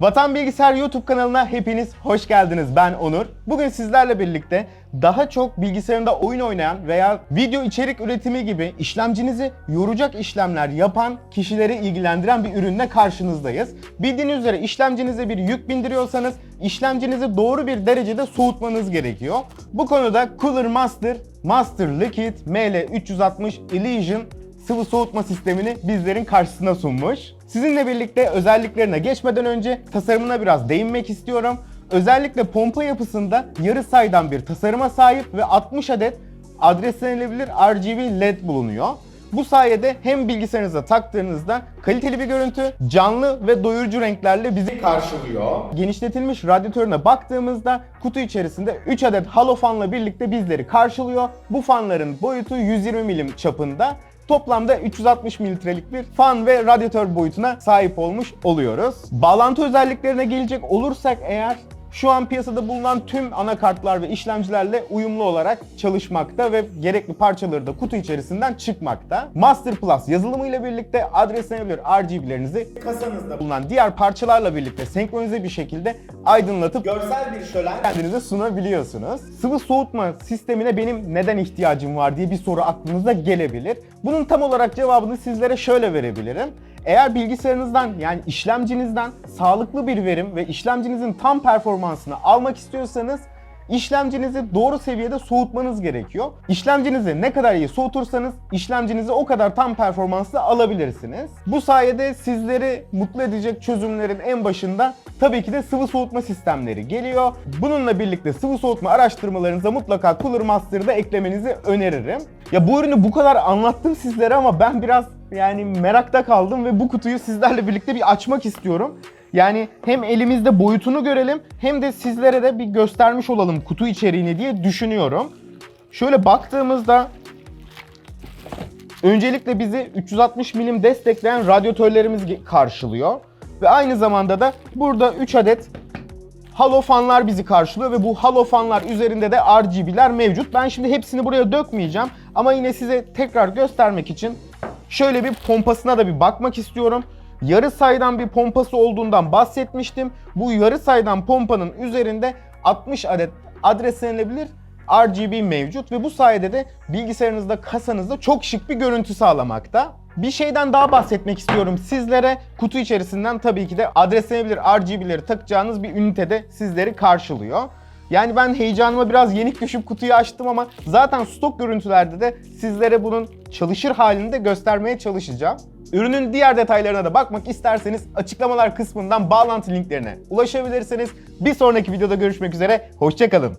Vatan Bilgisayar YouTube kanalına hepiniz hoş geldiniz. Ben Onur. Bugün sizlerle birlikte daha çok bilgisayarında oyun oynayan veya video içerik üretimi gibi işlemcinizi yoracak işlemler yapan kişileri ilgilendiren bir ürünle karşınızdayız. Bildiğiniz üzere işlemcinize bir yük bindiriyorsanız işlemcinizi doğru bir derecede soğutmanız gerekiyor. Bu konuda Cooler Master, Master Liquid ML360 Illusion sıvı soğutma sistemini bizlerin karşısına sunmuş. Sizinle birlikte özelliklerine geçmeden önce tasarımına biraz değinmek istiyorum. Özellikle pompa yapısında yarı saydam bir tasarıma sahip ve 60 adet adreslenebilir RGB LED bulunuyor. Bu sayede hem bilgisayarınıza taktığınızda kaliteli bir görüntü, canlı ve doyurucu renklerle bizi karşılıyor. Genişletilmiş radyatörüne baktığımızda kutu içerisinde 3 adet halo fanla birlikte bizleri karşılıyor. Bu fanların boyutu 120 milim çapında. Toplamda 360 mililitrelik bir fan ve radyatör boyutuna sahip olmuş oluyoruz. Bağlantı özelliklerine gelecek olursak eğer şu an piyasada bulunan tüm anakartlar ve işlemcilerle uyumlu olarak çalışmakta ve gerekli parçaları da kutu içerisinden çıkmakta. Master Plus yazılımıyla birlikte adreslenebilir RGB'lerinizi kasanızda bulunan diğer parçalarla birlikte senkronize bir şekilde aydınlatıp görsel bir şölen kendinize sunabiliyorsunuz. Sıvı soğutma sistemine benim neden ihtiyacım var diye bir soru aklınıza gelebilir. Bunun tam olarak cevabını sizlere şöyle verebilirim. Eğer bilgisayarınızdan yani işlemcinizden sağlıklı bir verim ve işlemcinizin tam performansını almak istiyorsanız işlemcinizi doğru seviyede soğutmanız gerekiyor. İşlemcinizi ne kadar iyi soğutursanız işlemcinizi o kadar tam performanslı alabilirsiniz. Bu sayede sizleri mutlu edecek çözümlerin en başında tabii ki de sıvı soğutma sistemleri geliyor. Bununla birlikte sıvı soğutma araştırmalarınıza mutlaka Cooler Master'ı da eklemenizi öneririm. Ya bu ürünü bu kadar anlattım sizlere ama ben biraz yani merakta kaldım ve bu kutuyu sizlerle birlikte bir açmak istiyorum. Yani hem elimizde boyutunu görelim hem de sizlere de bir göstermiş olalım kutu içeriğini diye düşünüyorum. Şöyle baktığımızda öncelikle bizi 360 milim destekleyen radyatörlerimiz karşılıyor. Ve aynı zamanda da burada 3 adet halo fanlar bizi karşılıyor ve bu halo fanlar üzerinde de RGB'ler mevcut. Ben şimdi hepsini buraya dökmeyeceğim ama yine size tekrar göstermek için şöyle bir pompasına da bir bakmak istiyorum. Yarı saydam bir pompası olduğundan bahsetmiştim. Bu yarı saydam pompanın üzerinde 60 adet adreslenilebilir RGB mevcut ve bu sayede de bilgisayarınızda, kasanızda çok şık bir görüntü sağlamakta. Bir şeyden daha bahsetmek istiyorum sizlere. Kutu içerisinden tabii ki de adreslenebilir RGB'leri takacağınız bir ünitede sizleri karşılıyor. Yani ben heyecanıma biraz yenik düşüp kutuyu açtım ama zaten stok görüntülerde de sizlere bunun çalışır halini de göstermeye çalışacağım. Ürünün diğer detaylarına da bakmak isterseniz açıklamalar kısmından bağlantı linklerine ulaşabilirsiniz. Bir sonraki videoda görüşmek üzere, hoşçakalın.